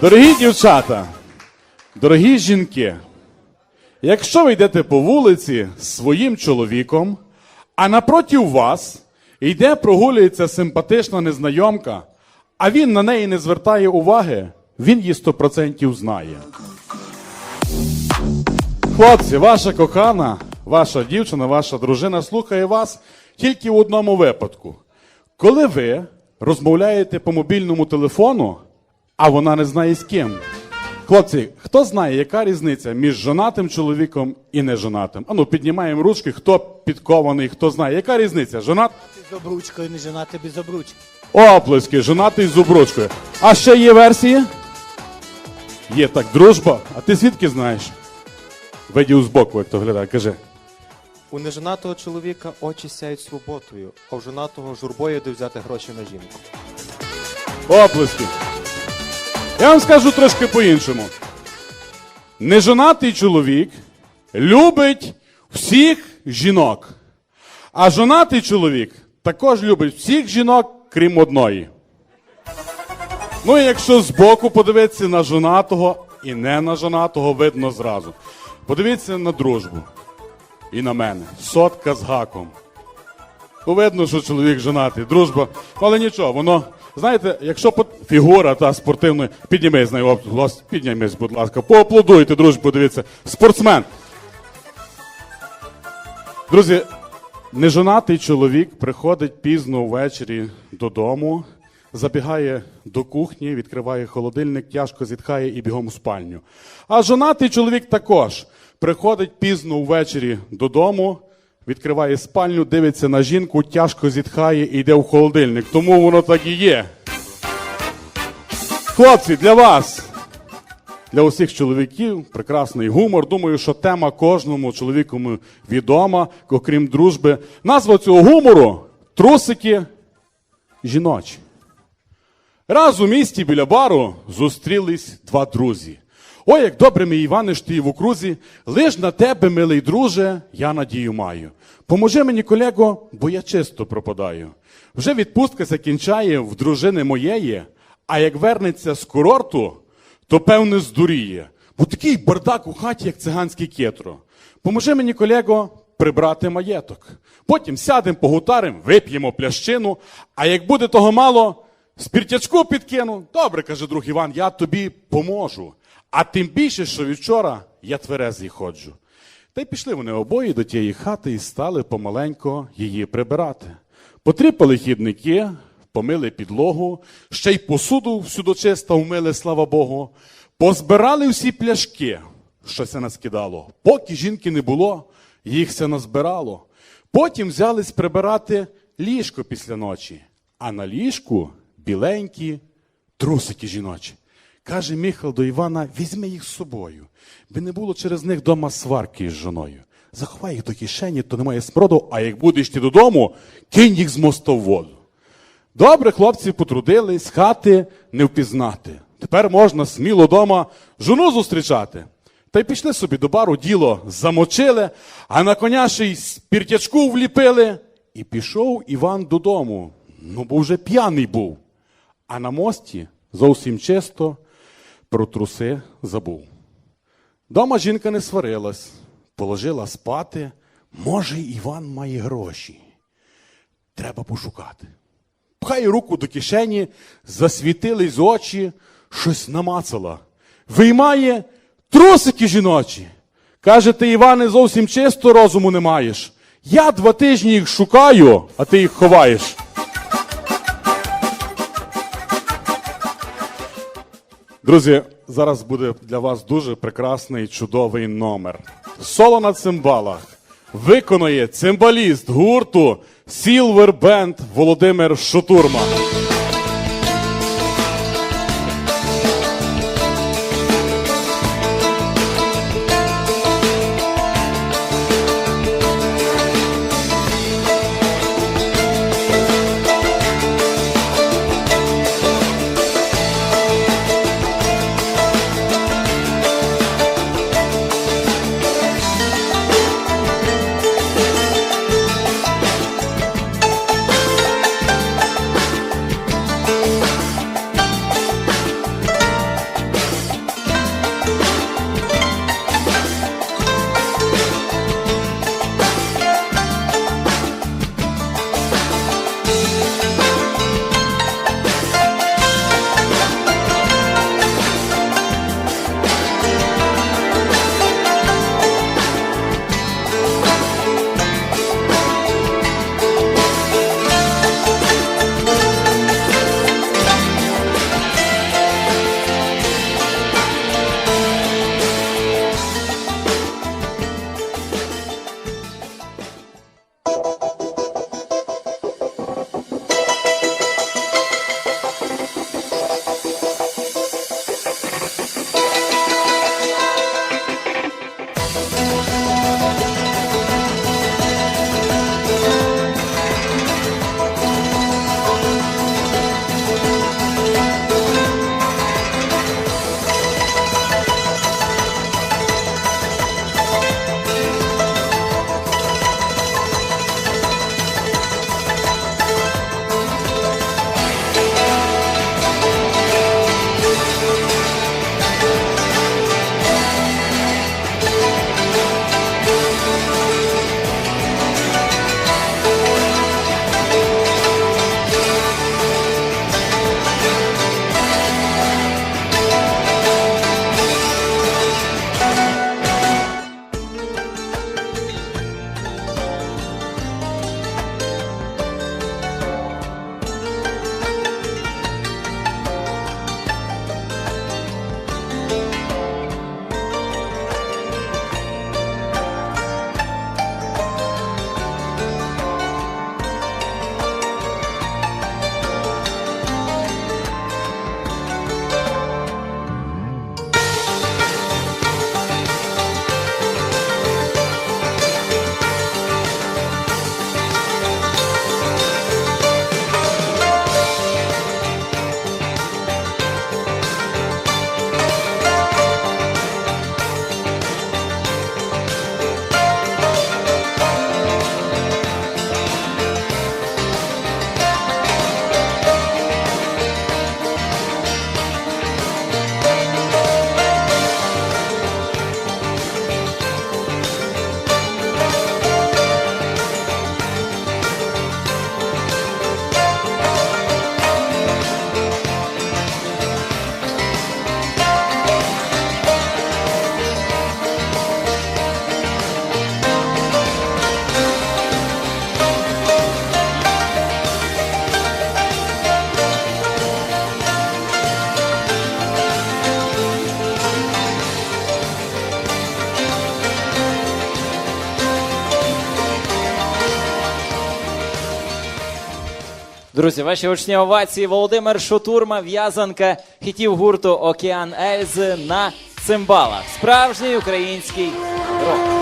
Дорогі дівчата, дорогі жінки, якщо ви йдете по вулиці з своїм чоловіком, а напроти вас йде прогулюється симпатична незнайомка, а він на неї не звертає уваги, він її 100% знає. Хлопці, ваша кохана, ваша дівчина, ваша дружина слухає вас тільки в одному випадку. Коли ви розмовляєте по мобільному телефону, а вона не знає з ким. Хлопці, хто знає, яка різниця між жонатим чоловіком і нежонатим? Ану, піднімаємо ручки, хто підкований, хто знає. Яка різниця? Жонат? З обручкою, не женати без обручки. Оплески, жонатий з обручкою. А ще є версії? Є так, дружба. А ти звідки знаєш? Видів збоку, як то глядає, кажи. У неженатого чоловіка очі сяють свободою, а у женатого журбою де взяти гроші на жінку. Оплески. Я вам скажу трошки по-іншому. Нежонатий чоловік любить всіх жінок. А жонатий чоловік також любить всіх жінок, крім одної. Ну і якщо збоку подивитися на жонатого і не на жонатого, видно зразу. Подивіться на дружбу. І на мене. Сотка з гаком. Ну, видно, що чоловік женатий, дружба. Але нічого, воно. Знаєте, якщо по- фігура та спортивна, піднімись з нею, піднімись, будь ласка, поаплодуйте, дружбу, дивіться. Спортсмен. Друзі, нежонатий чоловік приходить пізно ввечері додому, забігає до кухні, відкриває холодильник, тяжко зітхає і бігом у спальню. А жонатий чоловік також приходить пізно ввечері додому, відкриває спальню, дивиться на жінку, тяжко зітхає і йде в холодильник. Тому воно так і є. Хлопці, для вас для усіх чоловіків прекрасний гумор. Думаю, що тема кожному чоловіку відома, окрім дружби. Назва цього гумору трусики жіночі. Раз у місті біля бару зустрілись два друзі. Ой, як добре, мій Іване, ж ти в окрузі, лиш на тебе, милий друже, я надію маю. Поможи мені, колего, бо я чисто пропадаю. Вже відпустка закінчає в дружини моєї, а як вернеться з курорту, то певне здуріє. Бо такий бардак у хаті, як циганське кетро. Поможи мені, колего, прибрати маєток. Потім сядемо, погутарим, вип'ємо плящину, а як буде того мало, спіртячку підкину. Добре, каже друг Іван, я тобі поможу. А тим більше, що вчора я тверезий ходжу. Та й пішли вони обоє до тієї хати і стали помаленько її прибирати. Потріпали хідники, помили підлогу, ще й посуду всюдочиста вмили, слава Богу. Позбирали всі пляшки, що це наскидало. Поки жінки не було, їх все назбирало. Потім взялись прибирати ліжко після ночі, а на ліжку біленькі трусики жіночі. Каже Михайло до Івана, візьми їх з собою, би не було через них дома сварки із жоною. Заховай їх до кишені, то немає смроду, а як будеш ти додому, кинь їх з моста в воду. Добре, хлопці потрудились, хати не впізнати. Тепер можна сміло дома жону зустрічати. Та й пішли собі до бару, діло замочили, а на коня ще й спіртячку вліпили. І пішов Іван додому. Ну, бо вже п'яний був. А на мості зовсім чисто про труси забув. Дома жінка не сварилась, положила спати. Може, Іван має гроші. Треба пошукати. Пхає руку до кишені, засвітились очі, щось намацала. Виймає трусики жіночі. Каже, ти, Іване, зовсім чисто розуму не маєш. Я два тижні їх шукаю, а ти їх ховаєш. Друзі, зараз буде для вас дуже прекрасний чудовий номер. Соло на цимбалах виконує цимбаліст гурту Silver Band Володимир Шутурма. Друзі, ваші учні овації Володимир Шутурма, в'язанка хітів гурту Океан Ельзи на цимбалах. Справжній український рок.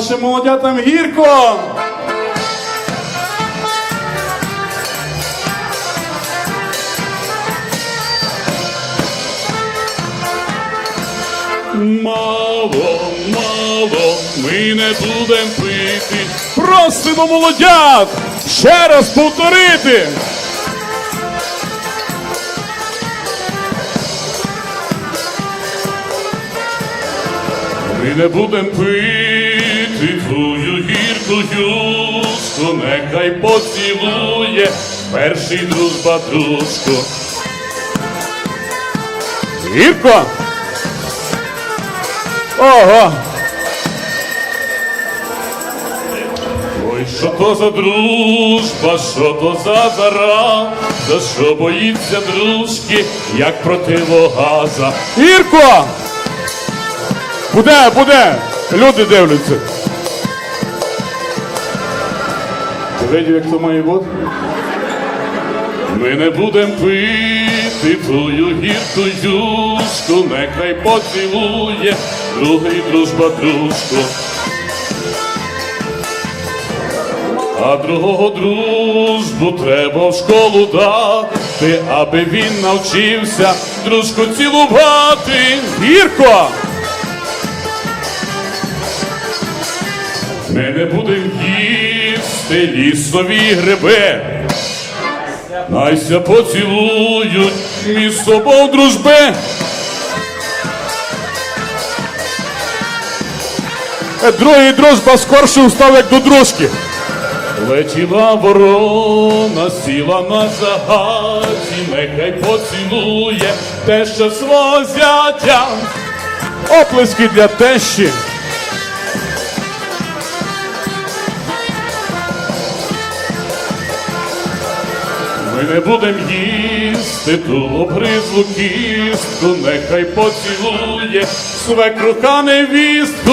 Нашим молодятам, гірко! Мало, мало, ми не будем пити. Просимо молодят ще раз повторити. Ми не будем пити твою гірку юшку, нехай поцілує перший дружба дружку. Гірко! Ого! Ой, що то за дружба, що то за зара, за що боїться дружки, як противогаза. Гірко! Буде, буде! Люди дивляться. Ти як то має бути? Ми не будем пити твою гірку юшку, нехай поцілує другий дружба дружку. А другого дружбу треба в школу дати, аби він навчився дружку цілувати. Гірко! Ми не будем їсти лісові гриби. Найся поцілують між собою дружби. Е, Другий дружба скорше устав, як до дружки. Летіла ворона, сіла на загаді, нехай поцілує теща свого зятя. Оплески для тещі. Ми не будем їсти ту обгризлу кістку, нехай поцілує свекруха невістку.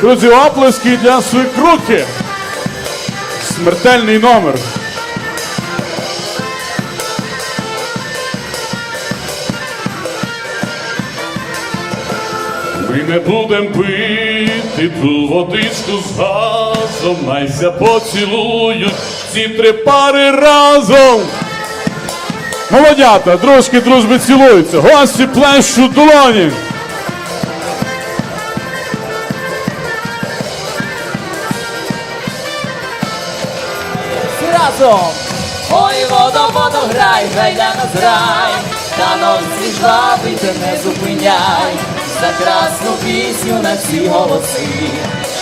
Друзі, оплески для свекрухи. Смертельний номер. Ми не будем пити ту водичку з газом, найся поцілують ці три пари разом. Молодята, дружки дружби цілуються, гості плещуть долоні. Всі разом! Ой, водо, водо, грай, грай для нас грай, та носі жвавий ти не зупиняй, за красну пісню на всі голоси,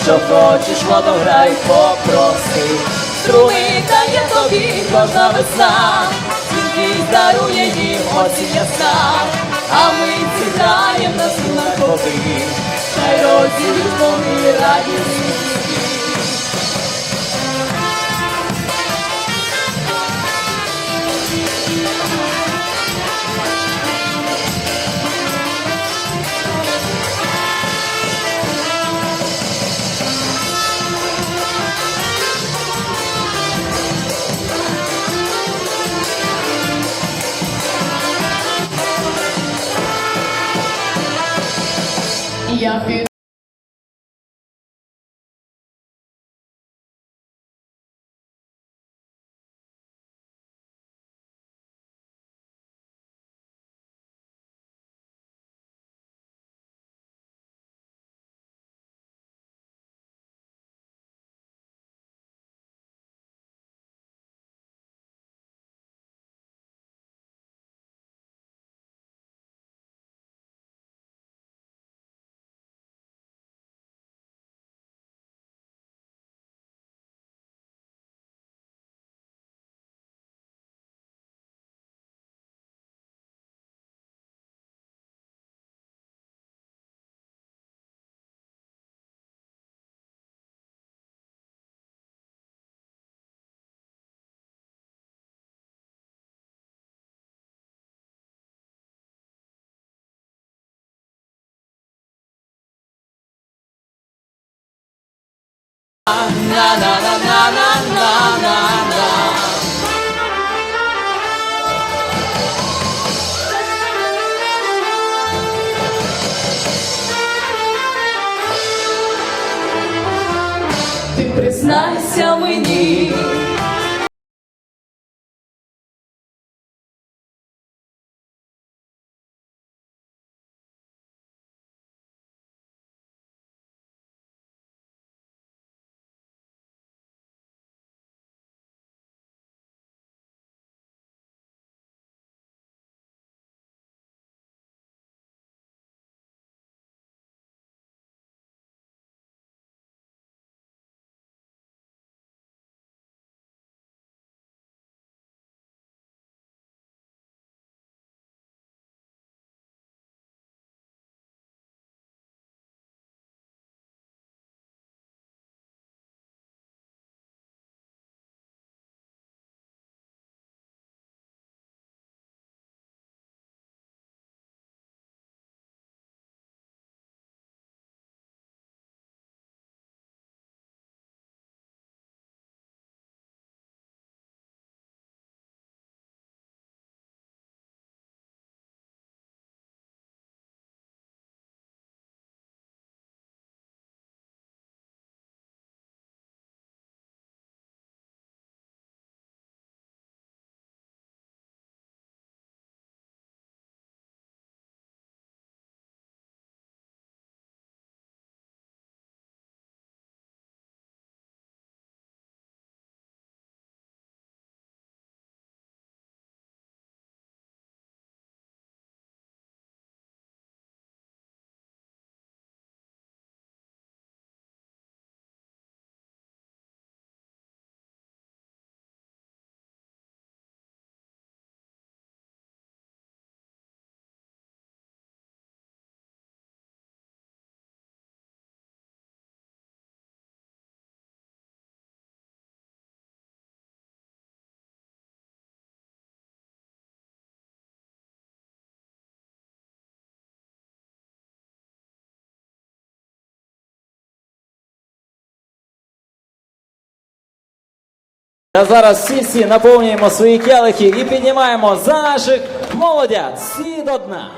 що хочеш, водо, грай, попроси, струми дає тобі кожна весна, тільки дарує їм осінь ясна, а ми цікаємо на струнах води, хай розділють вони радість. Я піду Ти признайся мені, Та зараз всі-всі наповнюємо свої келихи і піднімаємо за наших молодят всі до дна.